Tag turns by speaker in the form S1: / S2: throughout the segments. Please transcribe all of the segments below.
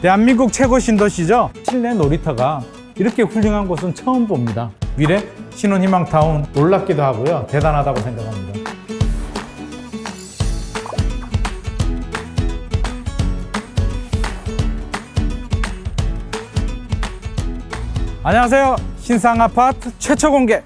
S1: 대한민국 최고 신도시죠. 실내 놀이터가 이렇게 훌륭한 곳은 처음 봅니다. 미래 신혼희망타운 놀랍기도 하고요. 대단하다고 생각합니다. 안녕하세요. 신상 아파트 최초 공개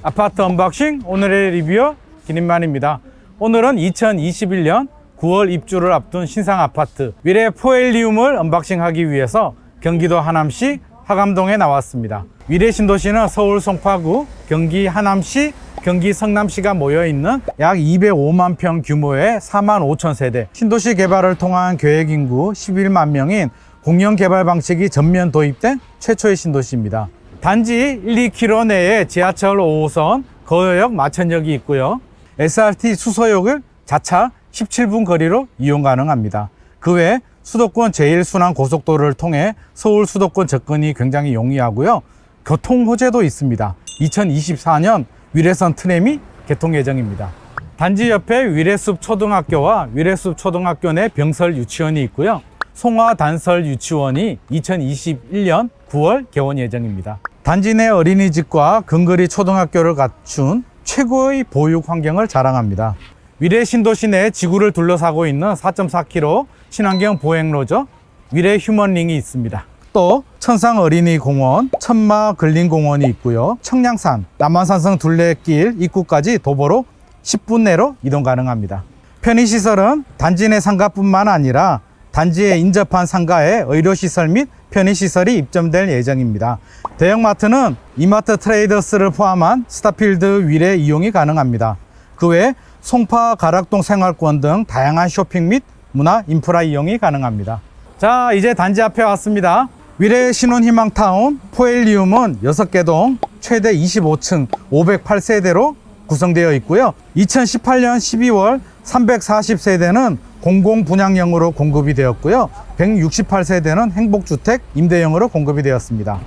S1: 아파트 언박싱 오늘의 리뷰어 김인만입니다. 오늘은 2021년 9월 입주를 앞둔 신상 아파트 위례 포엘리움을 언박싱하기 위해서 경기도 하남시 하감동에 나왔습니다. 위례 신도시는 서울 송파구, 경기 하남시, 경기 성남시가 모여 있는 약 205만 평 규모의 4만 5천 세대 신도시 개발을 통한 계획 인구 11만 명인 공영 개발 방식이 전면 도입된 최초의 신도시입니다. 단지 1, 2km 내에 지하철 5호선, 거여역, 마천역이 있고요. SRT 수서역을 자차 17분 거리로 이용 가능합니다. 그 외 수도권 제1순환 고속도로를 통해 서울 수도권 접근이 굉장히 용이하고요. 교통 호재도 있습니다. 2024년 위례선 트램이 개통 예정입니다. 단지 옆에 위례숲 초등학교와 위례숲 초등학교 내 병설 유치원이 있고요. 송화 단설 유치원이 2021년 9월 개원 예정입니다. 단지 내 어린이집과 근거리 초등학교를 갖춘 최고의 보육 환경을 자랑합니다. 위례 신도시 내 지구를 둘러싸고 있는 4.4km 친환경 보행로죠. 위례 휴먼링이 있습니다. 또 천상 어린이 공원, 천마 근린 공원이 있고요. 청량산, 남한산성 둘레길 입구까지 도보로 10분 내로 이동 가능합니다. 편의시설은 단지 내 상가뿐만 아니라 단지에 인접한 상가에 의료시설 및 편의시설이 입점될 예정입니다. 대형마트는 이마트 트레이더스를 포함한 스타필드 위례 이용이 가능합니다. 그 외 송파 가락동 생활권 등 다양한 쇼핑 및 문화 인프라 이용이 가능합니다. 자, 이제 단지 앞에 왔습니다. 위례 신혼희망타운 포엘리움은 6개 동 최대 25층 508세대로 구성되어 있고요. 2018년 12월 340세대는 공공 분양형으로 공급이 되었고요. 168세대는 행복주택 임대형으로 공급이 되었습니다.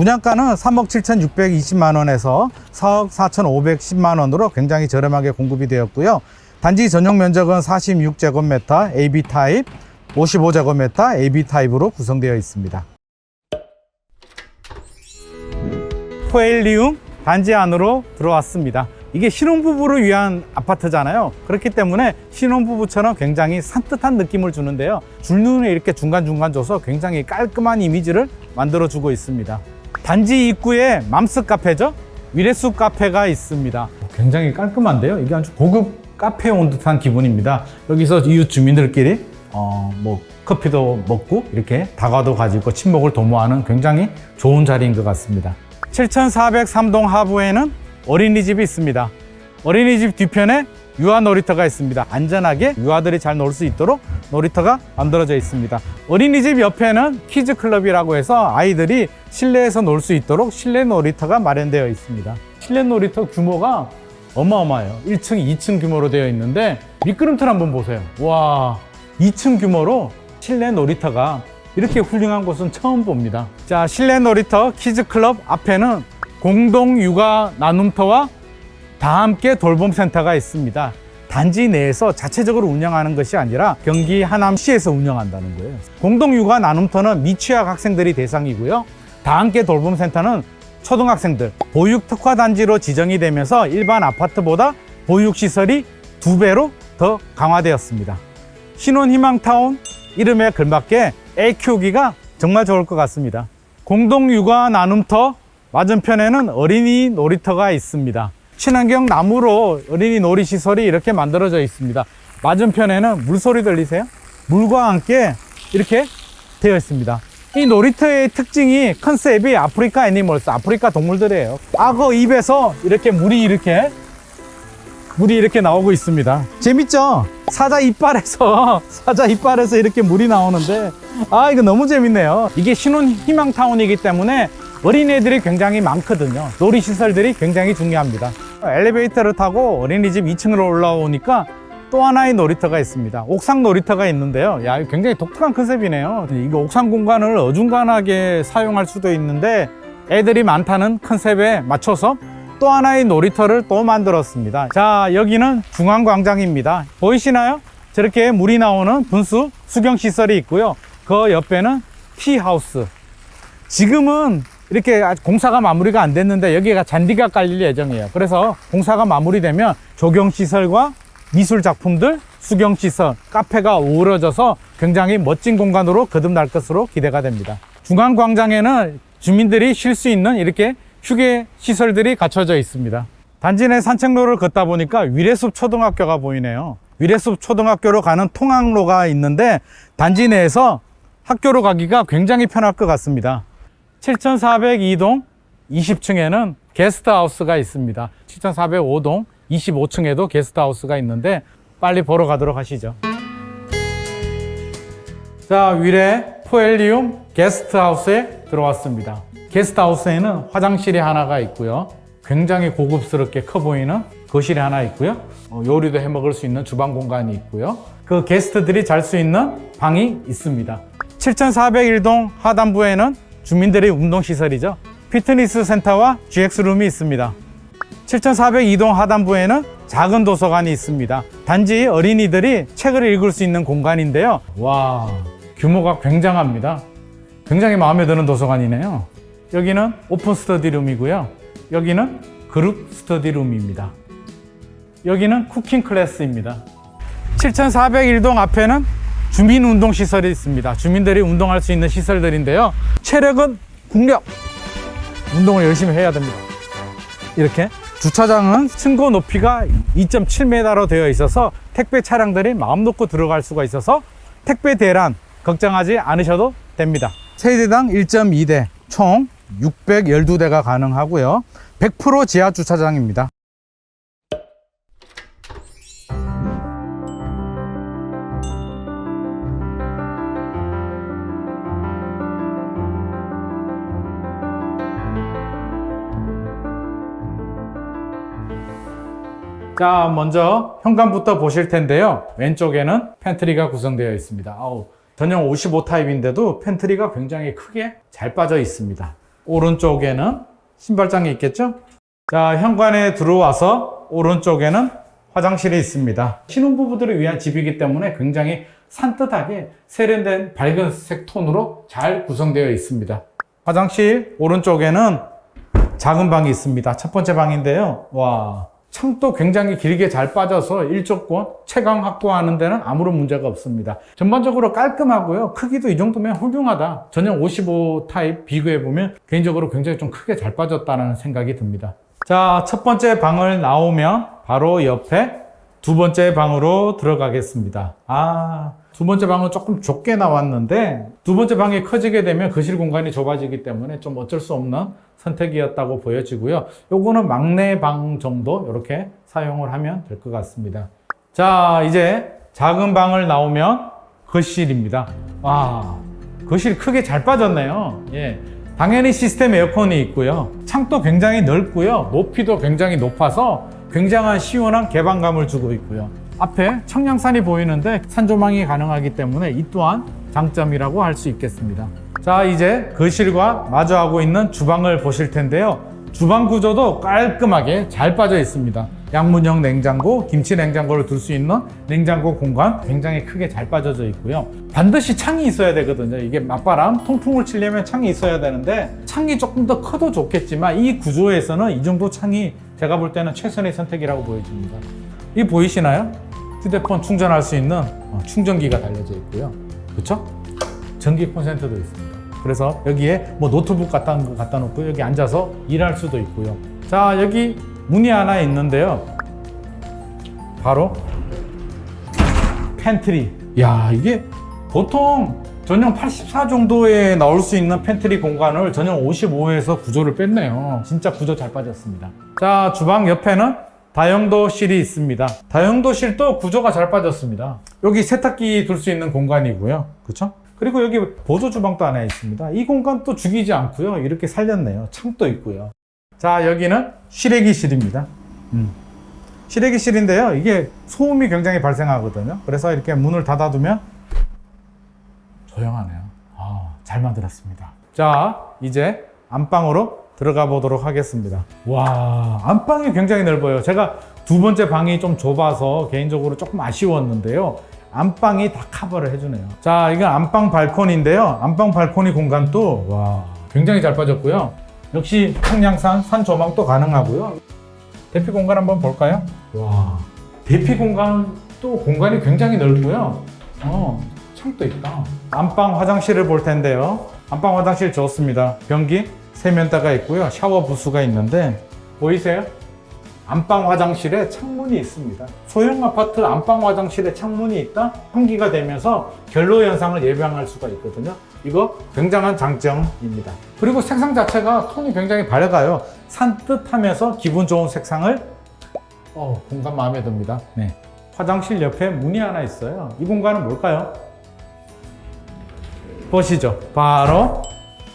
S1: 분양가는 3억 7,620만 원에서 4억 4,510만 원으로 굉장히 저렴하게 공급이 되었고요. 단지 전용 면적은 46제곱미터 AB 타입, 55제곱미터 AB 타입으로 구성되어 있습니다. 포엘리움 단지 안으로 들어왔습니다. 이게 신혼부부를 위한 아파트잖아요. 그렇기 때문에 신혼부부처럼 굉장히 산뜻한 느낌을 주는데요. 줄눈에 이렇게 중간중간 줘서 굉장히 깔끔한 이미지를 만들어주고 있습니다. 단지 입구에 맘스 카페죠. 위례숲 카페가 있습니다. 굉장히 깔끔한데요. 이게 아주 고급 카페에 온 듯한 기분입니다. 여기서 이웃 주민들끼리 어, 뭐 커피도 먹고 이렇게 다과도 가지고 친목을 도모하는 굉장히 좋은 자리인 것 같습니다. 7403동 하부에는 어린이집이 있습니다. 어린이집 뒤편에 유아 놀이터가 있습니다. 안전하게 유아들이 잘 놀 수 있도록 놀이터가 만들어져 있습니다. 어린이집 옆에는 키즈 클럽이라고 해서 아이들이 실내에서 놀 수 있도록 실내 놀이터가 마련되어 있습니다. 실내 놀이터 규모가 어마어마해요. 1층, 2층 규모로 되어 있는데 미끄럼틀 한번 보세요. 와, 2층 규모로 실내 놀이터가 이렇게 훌륭한 곳은 처음 봅니다. 자, 실내 놀이터 키즈 클럽 앞에는 공동 육아 나눔터와 다 함께 돌봄 센터가 있습니다. 단지 내에서 자체적으로 운영하는 것이 아니라 경기 하남시에서 운영한다는 거예요. 공동 육아 나눔터는 미취학 학생들이 대상이고요. 다 함께 돌봄 센터는 초등학생들 보육 특화 단지로 지정이 되면서 일반 아파트보다 보육 시설이 두 배로 더 강화되었습니다. 신혼희망타운 이름에 걸맞게 애 키우기가 정말 좋을 것 같습니다. 공동 육아 나눔터 맞은편에는 어린이 놀이터가 있습니다. 친환경 나무로 어린이 놀이 시설이 이렇게 만들어져 있습니다. 맞은편에는 물소리 들리세요? 물과 함께 이렇게 되어 있습니다. 이 놀이터의 특징이 컨셉이 아프리카 애니멀스, 아프리카 동물들이에요. 악어 입에서 이렇게 물이 이렇게 물이 이렇게 나오고 있습니다. 재밌죠? 사자 이빨에서 사자 이빨에서 이렇게 물이 나오는데 아 이거 너무 재밌네요. 이게 신혼 희망 타운이기 때문에 어린애들이 굉장히 많거든요. 놀이 시설들이 굉장히 중요합니다. 엘리베이터를 타고 어린이집 2층으로 올라오니까 또 하나의 놀이터가 있습니다. 옥상 놀이터가 있는데요. 야, 굉장히 독특한 컨셉이네요. 이거 옥상 공간을 어중간하게 사용할 수도 있는데 애들이 많다는 컨셉에 맞춰서 또 하나의 놀이터를 또 만들었습니다. 자, 여기는 중앙광장입니다. 보이시나요? 저렇게 물이 나오는 분수 수경시설이 있고요. 그 옆에는 티하우스. 지금은 이렇게 아직 공사가 마무리가 안 됐는데 여기가 잔디가 깔릴 예정이에요. 그래서 공사가 마무리되면 조경시설과 미술 작품들, 수경시설, 카페가 어우러져서 굉장히 멋진 공간으로 거듭날 것으로 기대가 됩니다. 중앙광장에는 주민들이 쉴 수 있는 이렇게 휴게 시설들이 갖춰져 있습니다. 단지 내 산책로를 걷다 보니까 위례숲 초등학교가 보이네요. 위례숲 초등학교로 가는 통학로가 있는데 단지 내에서 학교로 가기가 굉장히 편할 것 같습니다. 7402동 20층에는 게스트하우스가 있습니다. 7405동 25층에도 게스트하우스가 있는데 빨리 보러 가도록 하시죠. 자, 위례 포엘리움 게스트하우스에 들어왔습니다. 게스트하우스에는 화장실이 하나가 있고요. 굉장히 고급스럽게 커 보이는 거실이 하나 있고요. 어, 요리도 해 먹을 수 있는 주방 공간이 있고요. 그 게스트들이 잘 수 있는 방이 있습니다. 7401동 하단부에는 주민들의 운동시설이죠. 피트니스 센터와 GX룸이 있습니다. 7402동 하단부에는 작은 도서관이 있습니다. 단지 어린이들이 책을 읽을 수 있는 공간인데요. 와, 규모가 굉장합니다. 굉장히 마음에 드는 도서관이네요. 여기는 오픈 스터디룸이고요. 여기는 그룹 스터디룸입니다. 여기는 쿠킹 클래스입니다. 7401동 앞에는 주민 운동 시설이 있습니다. 주민들이 운동할 수 있는 시설들인데요. 체력은 국력. 운동을 열심히 해야 됩니다. 이렇게 주차장은 층고 높이가 2.7m로 되어 있어서 택배 차량들이 마음 놓고 들어갈 수가 있어서 택배 대란 걱정하지 않으셔도 됩니다. 세대당 1.2대 총 612대가 가능하고요. 100% 지하 주차장입니다. 자, 먼저 현관부터 보실 텐데요. 왼쪽에는 팬트리가 구성되어 있습니다. 아우, 전용 55 타입인데도 팬트리가 굉장히 크게 잘 빠져 있습니다. 오른쪽에는 신발장이 있겠죠? 자, 현관에 들어와서 오른쪽에는 화장실이 있습니다. 신혼부부들을 위한 집이기 때문에 굉장히 산뜻하게 세련된 밝은 색 톤으로 잘 구성되어 있습니다. 화장실 오른쪽에는 작은 방이 있습니다. 첫 번째 방인데요. 와, 창도 굉장히 길게 잘 빠져서 일조권 채광 확보하는 데는 아무런 문제가 없습니다. 전반적으로 깔끔하고요. 크기도 이 정도면 훌륭하다. 전용 55 타입 비교해 보면 개인적으로 굉장히 좀 크게 잘 빠졌다는 생각이 듭니다. 자, 첫 번째 방을 나오면 바로 옆에 두 번째 방으로 들어가겠습니다. 아, 두 번째 방은 조금 좁게 나왔는데 두 번째 방이 커지게 되면 거실 공간이 좁아지기 때문에 좀 어쩔 수 없는 선택이었다고 보여지고요. 요거는 막내 방 정도 이렇게 사용을 하면 될 것 같습니다. 자, 이제 작은 방을 나오면 거실입니다. 와, 거실 크게 잘 빠졌네요. 예. 당연히 시스템 에어컨이 있고요. 창도 굉장히 넓고요. 높이도 굉장히 높아서 굉장한 시원한 개방감을 주고 있고요. 앞에 청량산이 보이는데 산조망이 가능하기 때문에 이 또한 장점이라고 할 수 있겠습니다. 자, 이제 거실과 마주하고 있는 주방을 보실 텐데요. 주방 구조도 깔끔하게 잘 빠져 있습니다. 양문형 냉장고, 김치 냉장고를 둘 수 있는 냉장고 공간 굉장히 크게 잘 빠져져 있고요. 반드시 창이 있어야 되거든요. 이게 맞바람, 통풍을 치려면 창이 있어야 되는데 창이 조금 더 커도 좋겠지만 이 구조에서는 이 정도 창이 제가 볼 때는 최선의 선택이라고 보여집니다. 이 보이시나요? 휴대폰 충전할 수 있는 어, 충전기가 달려져 있고요. 그렇죠? 전기 콘센트도 있습니다. 그래서 여기에 뭐 노트북 갖다, 갖다 놓고 여기 앉아서 일할 수도 있고요. 자, 여기 문이 하나 있는데요. 바로 팬트리. 야, 이게 보통 전용 84 정도에 나올 수 있는 팬트리 공간을 전용 55에서 구조를 뺐네요. 진짜 구조 잘 빠졌습니다. 자, 주방 옆에는 다용도실이 있습니다. 다용도실도 구조가 잘 빠졌습니다. 여기 세탁기 둘 수 있는 공간이고요. 그렇죠? 그리고 여기 보조 주방도 하나 있습니다. 이 공간도 죽이지 않고요. 이렇게 살렸네요. 창도 있고요. 자, 여기는 실외기실입니다. 음. 실외기실인데요. 이게 소음이 굉장히 발생하거든요. 그래서 이렇게 문을 닫아두면 조용하네요. 아, 잘 만들었습니다. 자, 이제 안방으로 들어가 보도록 하겠습니다. 와, 안방이 굉장히 넓어요. 제가 두 번째 방이 좀 좁아서 개인적으로 조금 아쉬웠는데요. 안방이 다 커버를 해주네요. 자, 이건 안방 발코니인데요. 안방 발코니 공간도 와 굉장히 잘 빠졌고요. 역시 평양산 산 조망도 가능하고요. 대피 공간 한번 볼까요? 와 대피 공간도 공간이 굉장히 넓고요. 어 창도 있다. 안방 화장실을 볼 텐데요. 안방 화장실 좋습니다. 변기 세면대가 있고요. 샤워 부스가 있는데 보이세요? 안방 화장실에 창문이 있습니다. 소형 아파트 안방 화장실에 창문이 있다? 환기가 되면서 결로 현상을 예방할 수가 있거든요. 이거 굉장한 장점입니다. 그리고 색상 자체가 톤이 굉장히 밝아요. 산뜻하면서 기분 좋은 색상을 어, 공간 마음에 듭니다. 네. 화장실 옆에 문이 하나 있어요. 이 공간은 뭘까요? 보시죠. 바로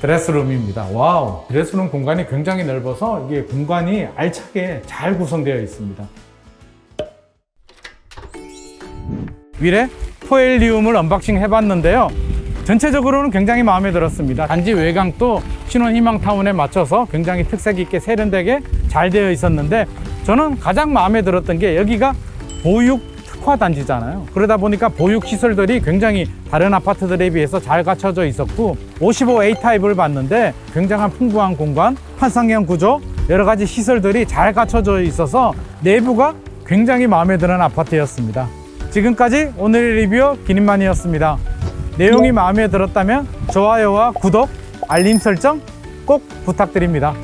S1: 드레스룸입니다. 와우. 드레스룸 공간이 굉장히 넓어서 이게 공간이 알차게 잘 구성되어 있습니다. 위례 포엘리움을 언박싱 해봤는데요. 전체적으로는 굉장히 마음에 들었습니다. 단지 외곽도 신혼희망타운에 맞춰서 굉장히 특색 있게 세련되게 잘 되어 있었는데 저는 가장 마음에 들었던 게 여기가 보육 특화 단지잖아요. 그러다 보니까 보육 시설들이 굉장히 다른 아파트들에 비해서 잘 갖춰져 있었고 55A 타입을 봤는데 굉장한 풍부한 공간, 환상형 구조, 여러 가지 시설들이 잘 갖춰져 있어서 내부가 굉장히 마음에 드는 아파트였습니다. 지금까지 오늘의 리뷰 기님만이었습니다. 내용이 마음에 들었다면 좋아요와 구독, 알림 설정 꼭 부탁드립니다.